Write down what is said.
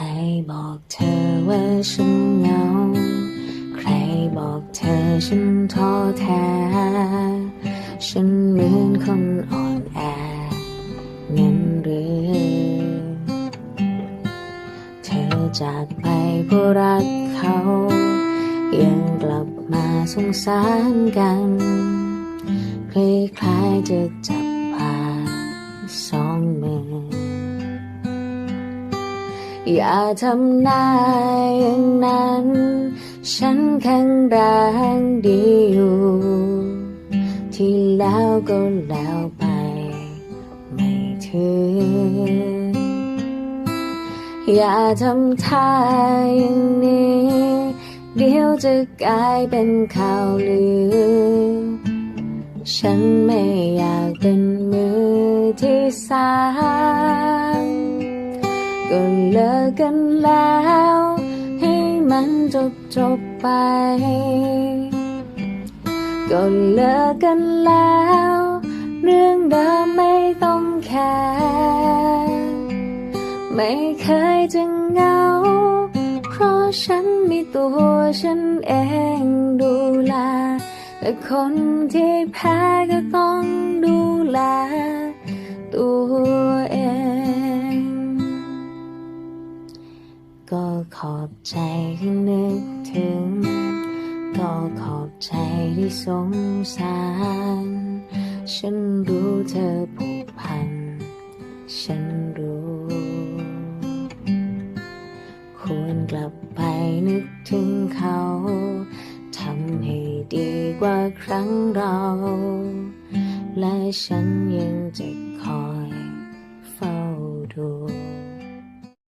รบอกเธอว่าฉันเหงา ใครบอกเธอฉันท้อแท้ ฉันเหมือนคนอ่อนแอเงินหรือ เธอจากไปเพราะรักเขา ยังกลับมาสงสารกัน คล้ายๆจะจับพาสองมือ อย่าทำหน้าอย่างนั้น ฉันแข็งแรงดีอยู่ ที่แล้วก็แล้วไป ไม่ถึง อย่าทำท่าอย่างนี้ เดี๋ยวจะกลายเป็นข่าวลือ ฉันไม่อยากเป็นมือที่สาม ก็เลิกกันแล้ว ให้มันจบจบไป ก็เลิกกันแล้ว เรื่องเดิมไม่ต้องแคร์ไม่เคยจะเหงา เพราะฉันมีตัวฉันเองดูแล แต่คนที่แพ้ก็ต้องดูแล ก็ขอบใจที่นึกถึง ก็ขอบใจที่สงสาร ฉันรู้เธอผูกพัน ฉันรู้ ควรกลับไปนึกถึงเขา ทำให้ดีกว่าครั้งเรา และฉันยังจะ